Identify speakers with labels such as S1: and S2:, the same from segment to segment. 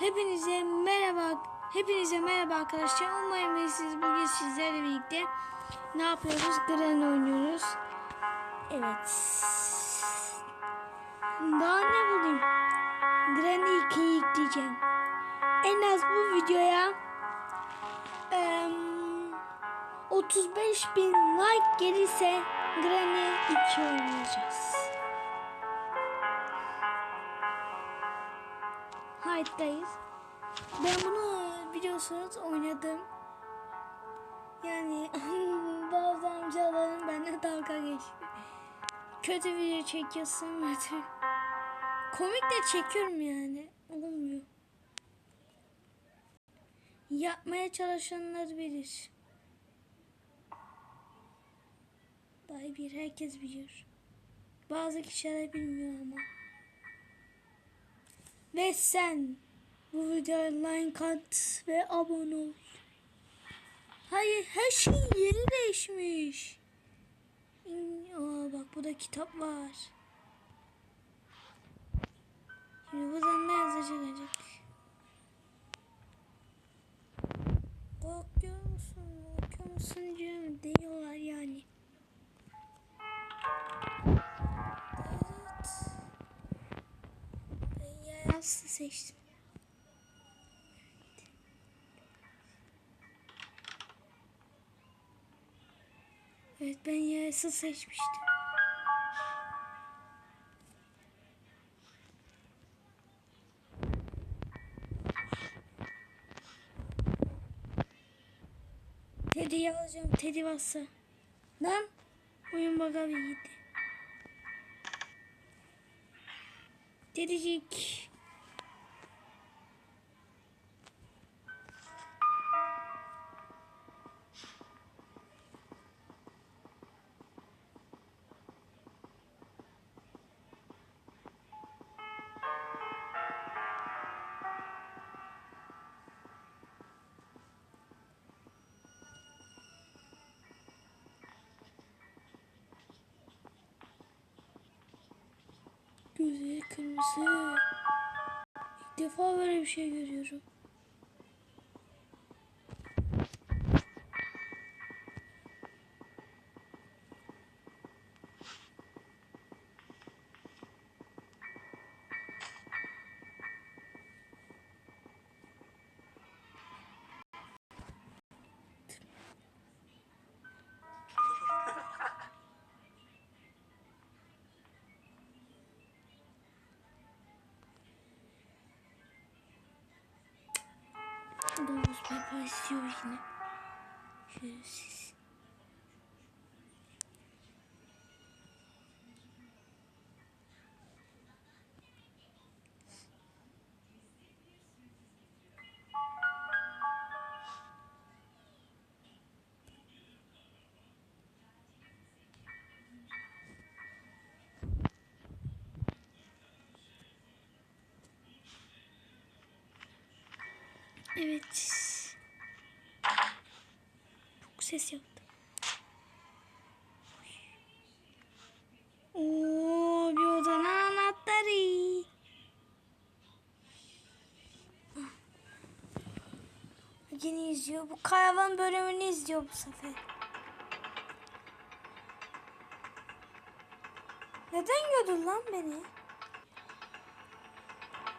S1: Hepinize merhaba. Hepinize merhaba arkadaşlar. Umarım siz bugün sizlerle birlikte ne yapıyoruz? Gren oynuyoruz. Evet. Daha ne bulayım? Granny 2'yi yükleyeceğim. En az bu videoya em, 35 bin like gelirse Granny 2 oynayacağız. Hide'dayız. Ben bunu biliyorsunuz oynadım. Yani bazı amcaların benimle dalga geçti. Kötü video çekiyorsun kötü. Komik de çekiyorum yani. Olmuyor. Yapmaya çalışanlar bilir. Bay bir herkes biliyor. Bazı kişiler bilmiyor ama. Ve sen bu videoya like at ve abone ol. Hayır her şey yeri değişmiş. Aa, bak burada kitap var. Şimdi buradan ne yazacak acaba? Korkuyor musun? Korkuyor musun. Diyorlar yani. Yayası seçtim. Evet ben yayası seçmiştim. Teddy'yi alacağım. Teddy bassa. Lan oyun baga bir gitti. Teddycik. Gözleri kırmızı. İlk defa böyle bir şey görüyorum. Papa istiyor yine. Şöyle. Evet. Çok ses yaptı. Oo, bir odanın anahtarı. Yine izliyor. Bu karavan bölümünü izliyor bu sefer. Neden gördün lan beni?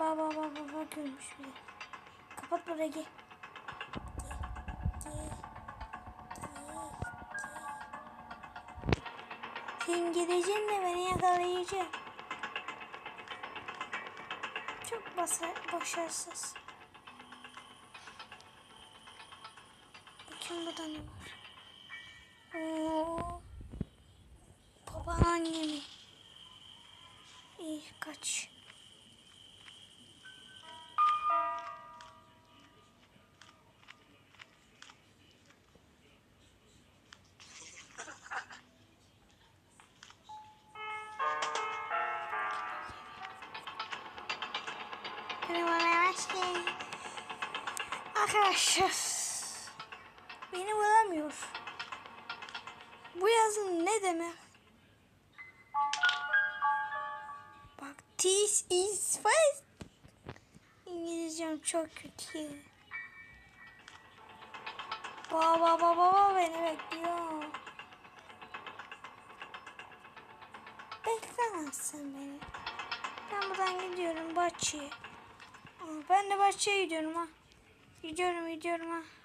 S1: Baba baba baba görmüş bile. Kapat burayı gideceksin de beni yakalayacak. Çok basa, başarısız. Bakayım burada ne var. Oo. Baban annemi. İyi kaç. Arkadaşlar. Beni bulamıyor. Bu yazın ne demek? Bak this is fast. İngilizcem çok kötü. Baba baba baba beni bekliyor. Beklemezsin beni. Ben buradan gidiyorum bahçeye. Ben de bahçeye gidiyorum ha. Gidiyorum gidiyorum ha.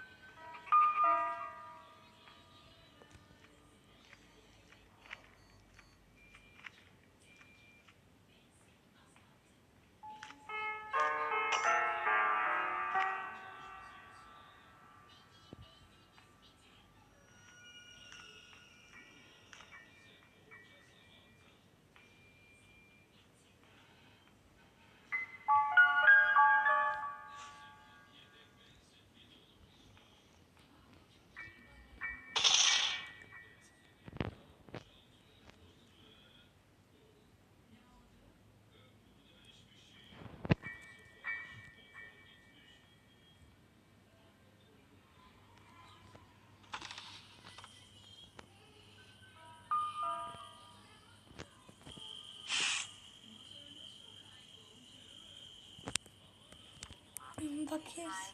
S1: Bakıyoruz.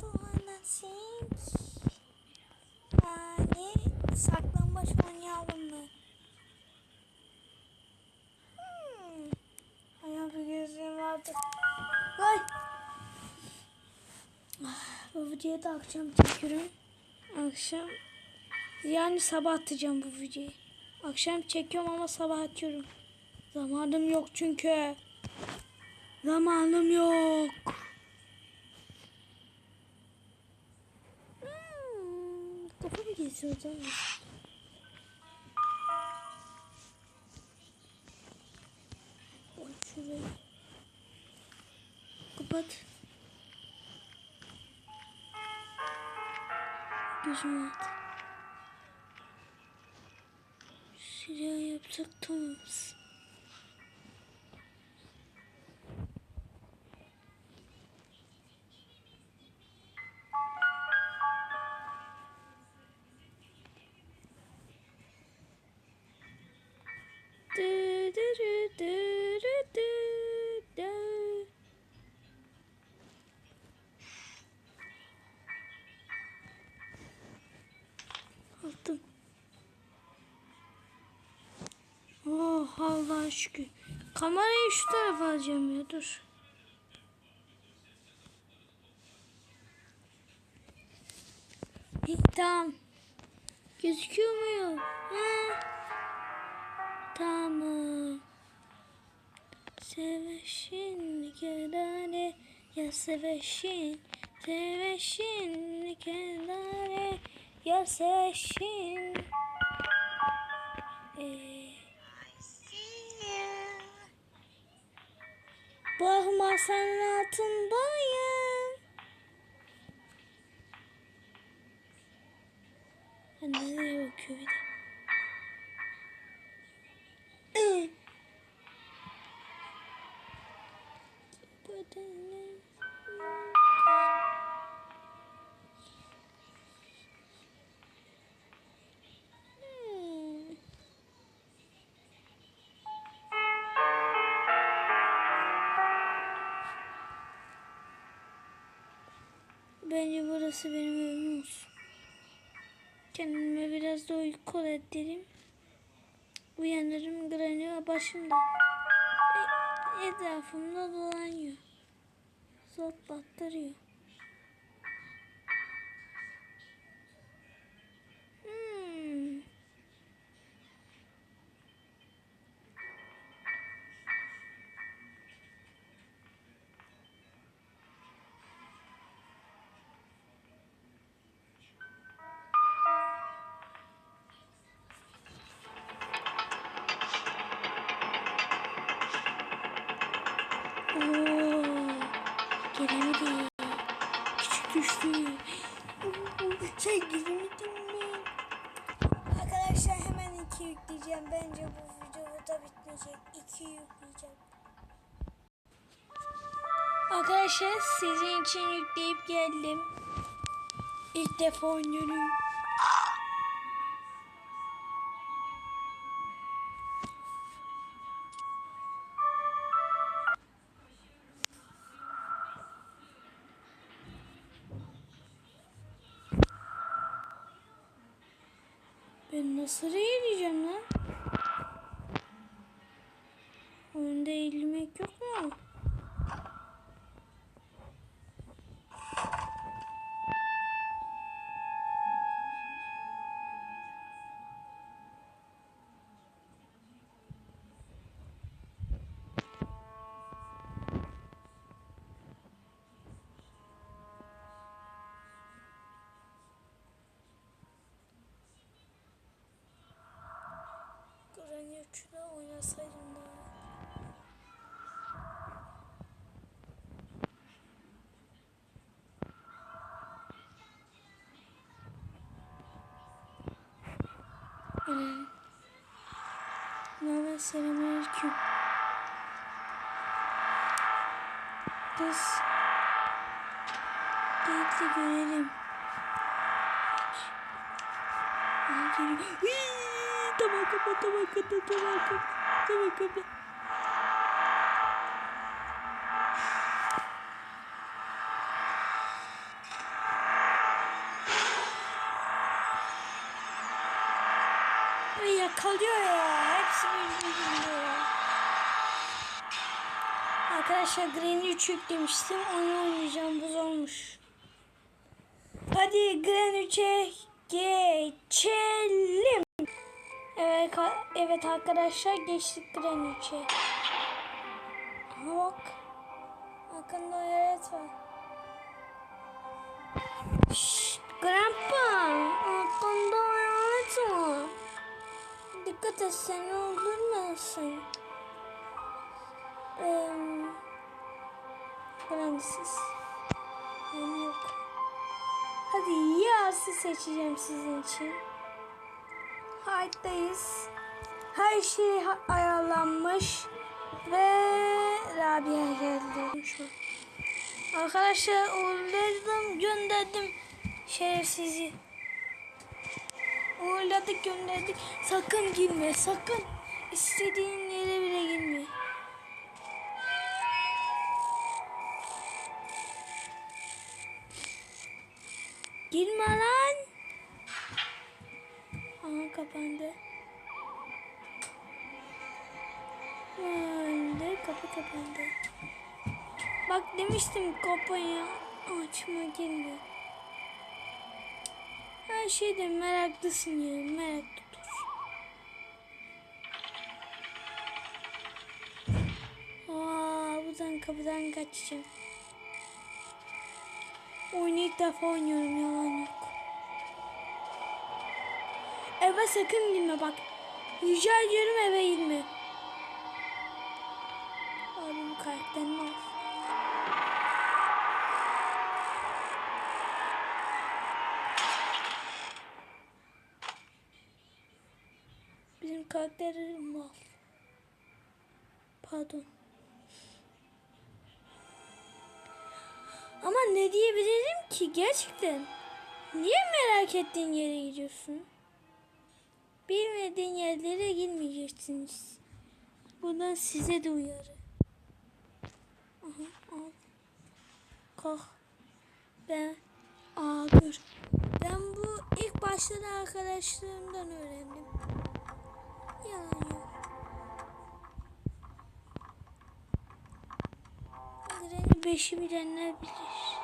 S1: Duana sink. Yani saklambaç oynayalım mı? Hmm. Ayağı bir gözlüğüm vardı. Ay. Ah, Bu videoyu da akşam çekiyorum. Akşam yani sabah atacağım bu videoyu. Akşam çekiyorum ama sabah atıyorum. Zamanım yok çünkü. Zamanım yok. Hmm, kafa mı geçiyor canım? Oy şurayı. Kapat. Gözümü at. Şuraya yapsak tamamız. Kamerayı şu tarafa alacağım ya dur. İyi, tamam. Gözüküyor mu? Ha? Tamam. Seveşin kedare ya seveşin seveşin kedare ya seveşin ee, Bak masanın altındayım. Ha, nereye bakıyor bir de? Ih. Bedenim. Kendime biraz da uyku ettireyim. Uyanırım Granny başımda. E, etrafımda dolanıyor. Zotlattırıyor. video yükleyeceğim.
S2: Arkadaşlar sizin için yükleyip geldim. İlk defa oynuyorum.
S1: Ben nasıl Granny 3'de oynasaydım. Hmm. Merhaba selamünaleyküm. Kız. De görelim. Aa, geliyor. Tamam kapa tamam kapa tamam kapa. Tamam kapa. Ay yakalıyor ya. Hepsi birbirinde ya. Arkadaşlar Granny 3 yüklemiştim. Onu oynayacağım. Buz olmuş. Hadi Granny 3'e geçelim. Ka- evet arkadaşlar geçtik Granny 3'e. Aha bak. Arkanda hayalet var. Şşt, Grandpa. Arkanda hayalet var. Dikkat et seni öldürmesin. Eee... Granny'siz. Yani yok. Hadi yarısı seçeceğim sizin için. Hayattayız. Her şey ayarlanmış. Ve Rabia geldi. Arkadaşlar uğurladım gönderdim şerefsizi. Uğurladık gönderdik. Sakın girme sakın. İstediğin yere bile girme. Girme lan. Aha kapandı. Öyle kapı kapandı. Bak demiştim kapıyı açma girme. Her şeyde meraklısın ya meraklı dur. Aa, buradan kapıdan kaçacağım. Oyunu ilk defa oynuyorum yalan yok. Eve sakın girme bak. Rica ediyorum eve girme. Abim karakterini al. Bizim karakter mal. Pardon. Ama ne diyebilirim ki gerçekten? Niye merak ettiğin yere gidiyorsun? Bilmediğin yerlere girmeyeceksiniz. Buradan size de uyarı. Aha, al. Kalk. Ben, aa dur. Ben bu ilk başta da arkadaşlarımdan öğrendim. Yalan yok. Granny 5'i bilenler bilir.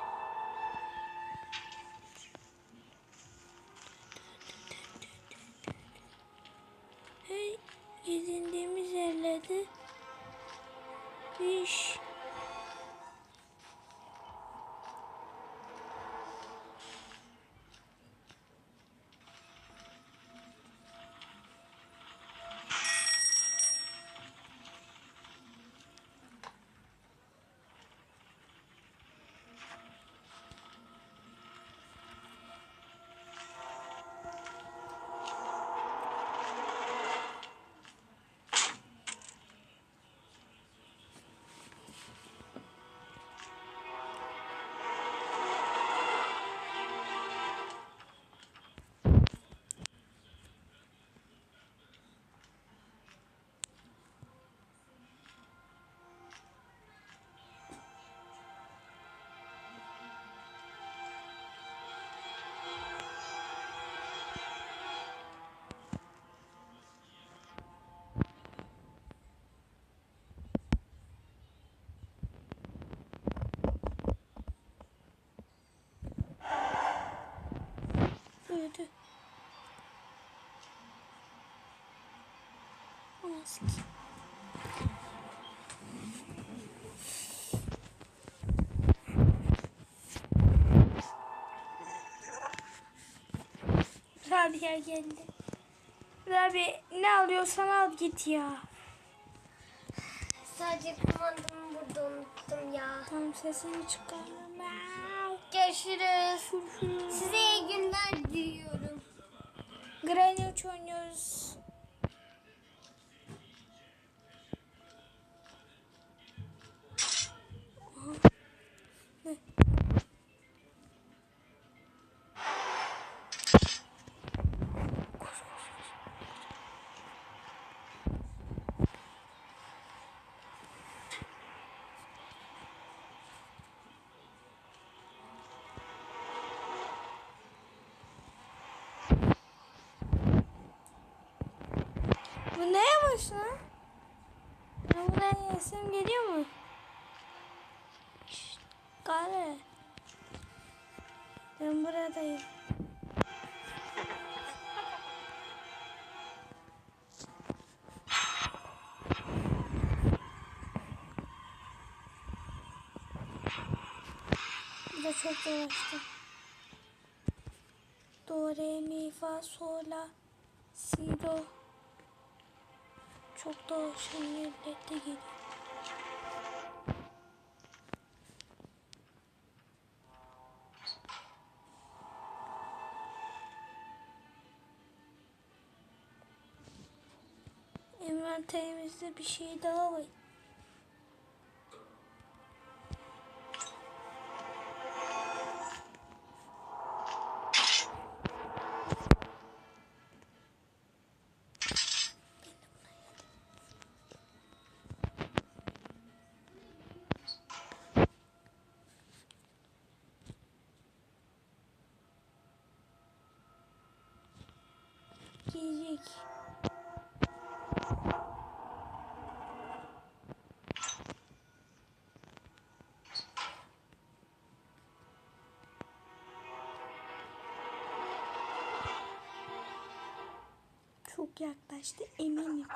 S1: Öldü. Anasını ki. Rabia geldi. Rabia ne alıyorsan al git ya.
S3: Sadece kumandamı burada unuttum ya.
S1: Tamam sesini çıkarma.
S3: Görüşürüz. Size iyi günler diliyorum.
S1: Granny Uç oynuyoruz. Bu neymiş lan? Ben buraya yesim geliyor mu? Şşt, Kare. Ben buradayım. Bu da çok yavaştı. Do, re, mi, fa, sol, si, do. Çok da hoşuma yerlerde geliyor. Envanterimizde bir şey daha var. Çok yaklaştı eminim.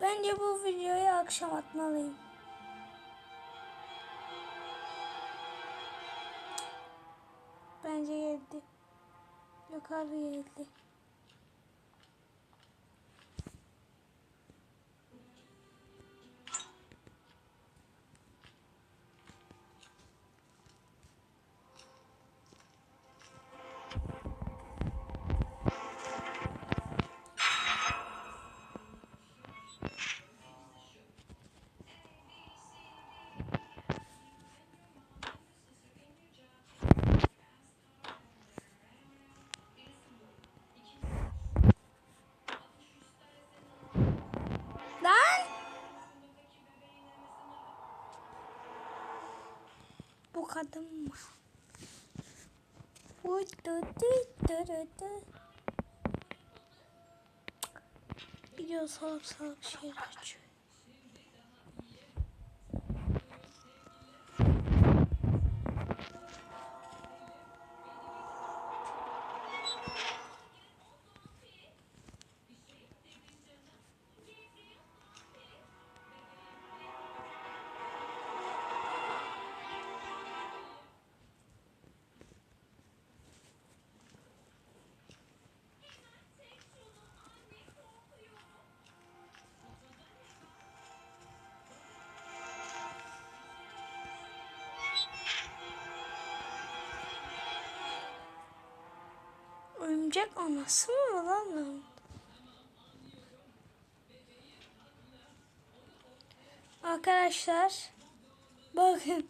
S1: Bence bu videoyu akşam atmalıyım. Bence geldi. Yukarı geldi. Bu kadın mı? Gidiyor salak salak şeyler açıyor. Örümcek anası mı lan? Arkadaşlar bakın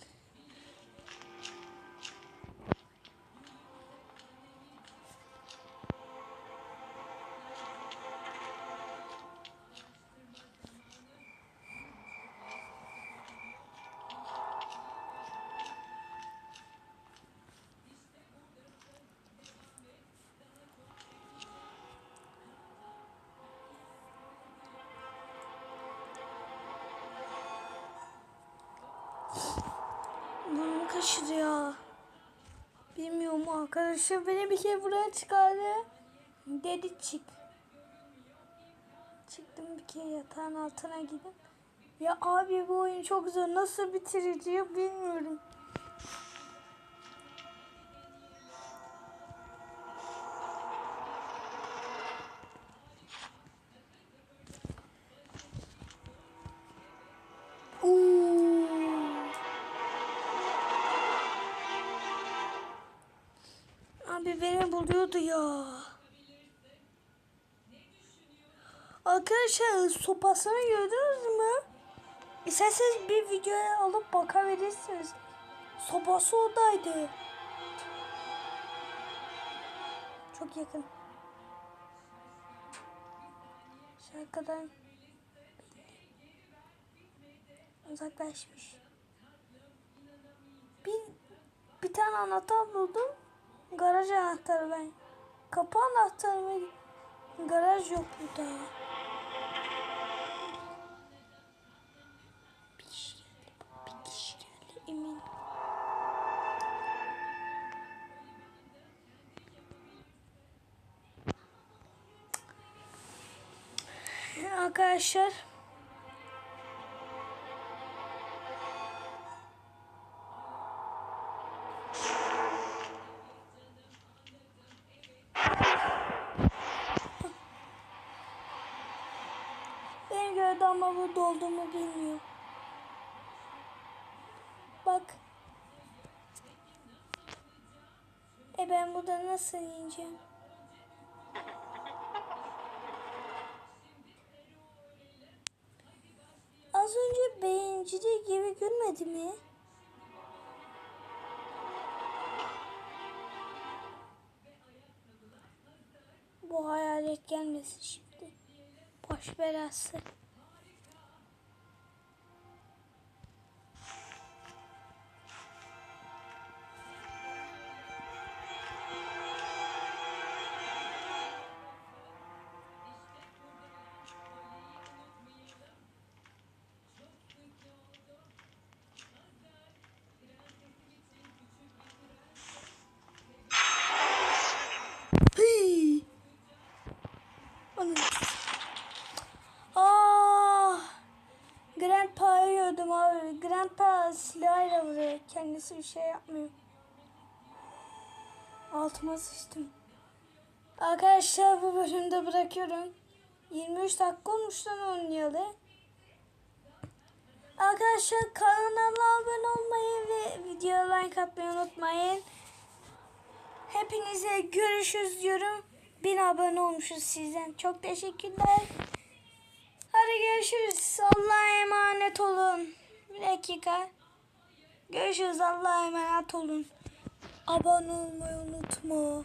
S1: ya. Bilmiyorum arkadaşlar beni bir kere buraya çıkardı. Dedi çık. Çıktım bir kere yatağın altına gidip. Ya abi bu oyun çok zor. Nasıl bitireceğim bilmiyorum. Buluyordu ya. Arkadaşlar sopasını gördünüz mü? İsterseniz bir videoya alıp bakabilirsiniz. Sopası oradaydı. Çok yakın. Şarkıdan uzaklaşmış. Bir, bir tane anahtar buldum. Garaj anahtarı ben. Kapı anahtarı mı? Garaj yok burada. Bir kişi. Bir kişi geldi emin. Ben burada nasıl ineceğim? Az önce beyincide gibi gülmedi mi? Bu hayalet gelmesin şimdi. Boş belası. Kendisi bir şey yapmıyor. Altıma sıçtım. Arkadaşlar bu bölümde bırakıyorum. 23 dakika olmuş lan oynayalı. Arkadaşlar kanala abone olmayı ve videoya like atmayı unutmayın. Hepinize görüşürüz diyorum. Bin abone olmuşuz sizden. Çok teşekkürler. Hadi görüşürüz. Allah'a emanet olun. Bir dakika. Görüşürüz. Allah'a emanet olun. Abone olmayı unutma.